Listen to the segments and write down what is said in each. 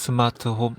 스마트 홈.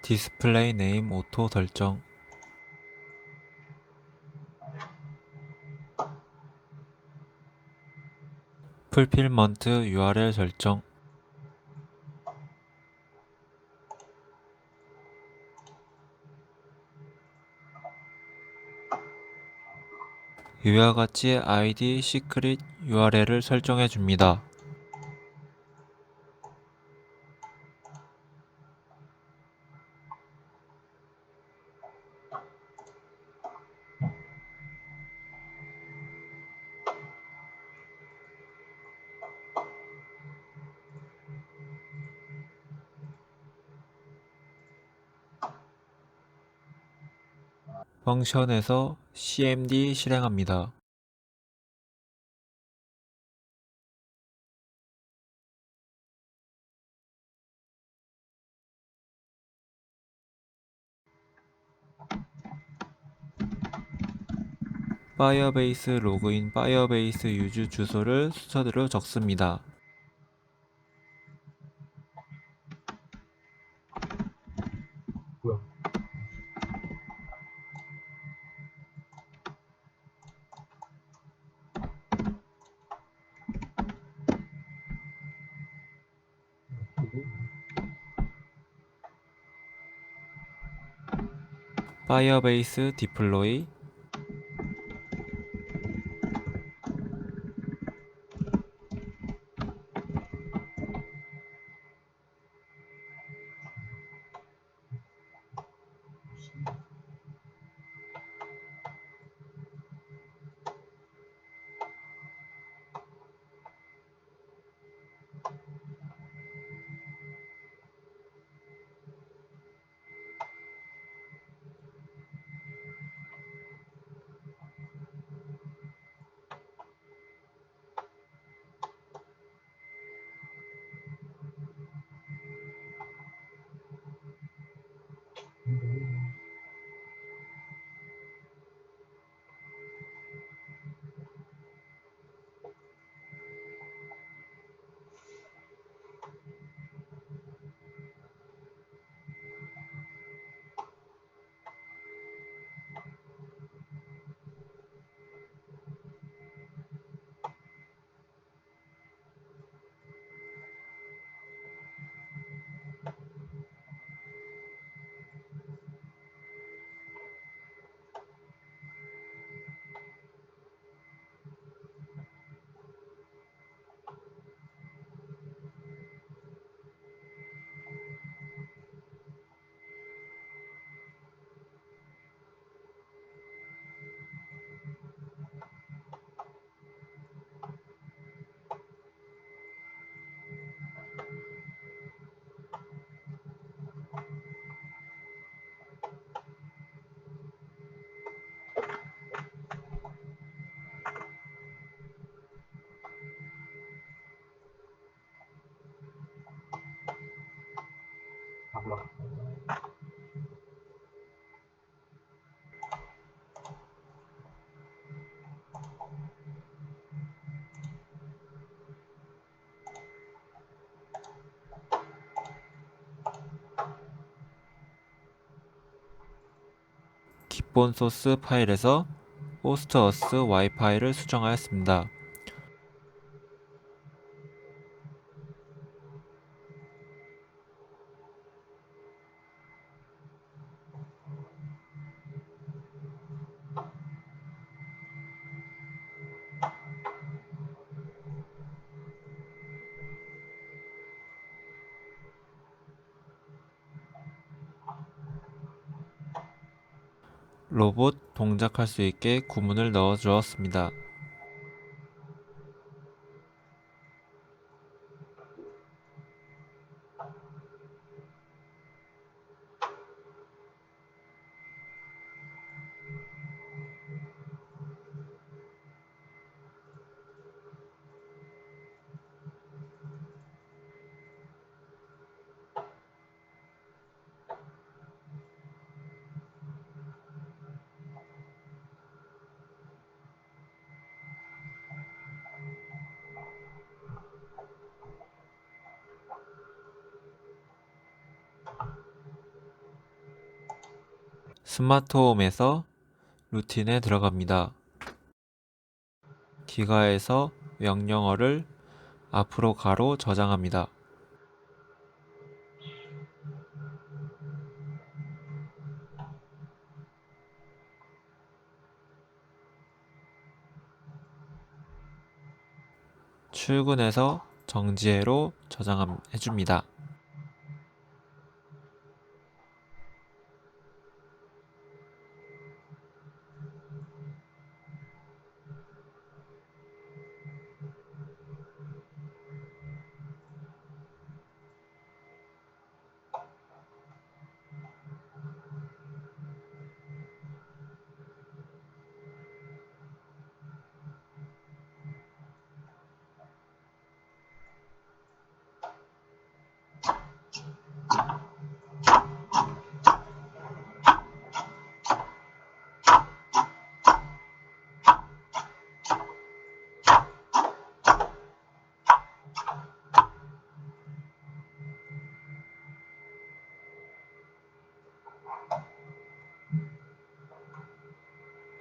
디스플레이 네임 오토 설정. 풀필먼트 URL 설정 이와 같이 ID 시크릿 URL을 설정해 줍니다. 펑션에서 cmd 실행합니다. 파이어베이스 로그인 파이어베이스 유즈 주소를 순서대로 적습니다. 파이어베이스 디플로이 기본 소스 파일에서 호스트어스 와이파이를 수정하였습니다. 로봇 동작할 수 있게 구문을 넣어 주었습니다. 스마트홈에서 루틴에 들어갑니다. 기가에서 명령어를 앞으로 가로 저장합니다. 출근해서 정지해로 저장해줍니다.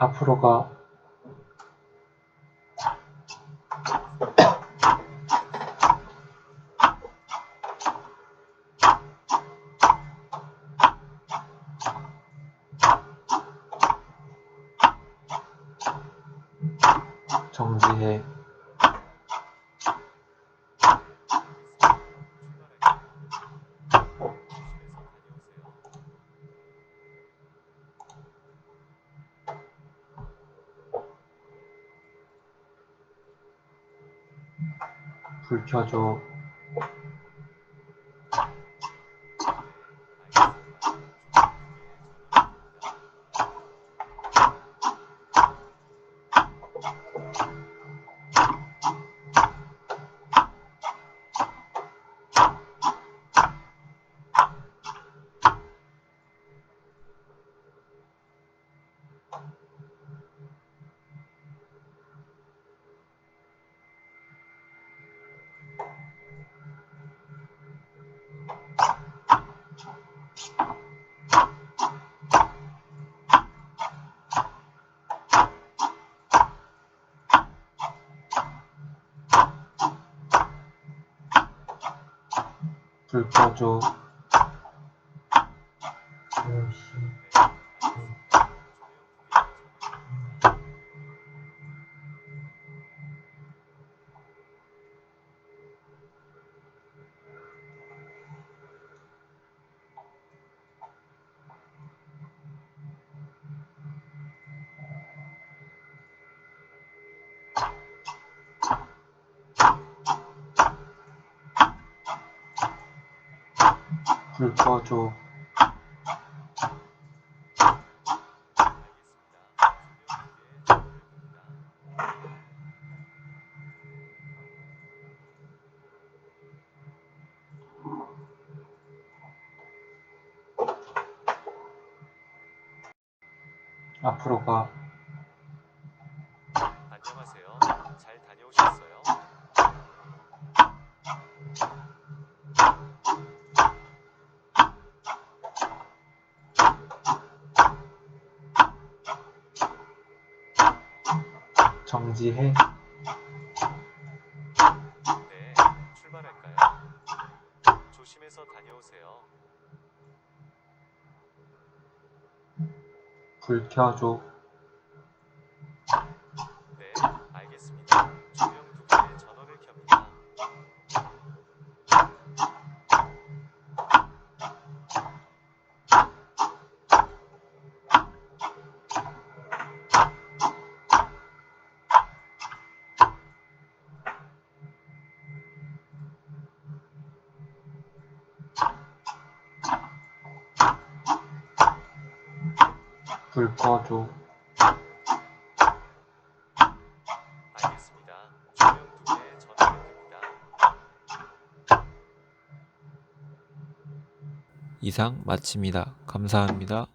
앞으로 가. 정지해. 불 켜줘. 불 꺼줘. 불 꺼줘. 앞으로 가. 안녕하세요. 잘 다녀오셨어요? 정 지해. 네, 출발할까요? 조심해서 다녀오세요. 불 켜줘. 네, 알겠습니다. 조명 두 개의 전원을 켭니다. 불 꺼줘. 알겠습니다. 조명 두 개의 전원을 켭니다. 이상 마칩니다. 감사합니다.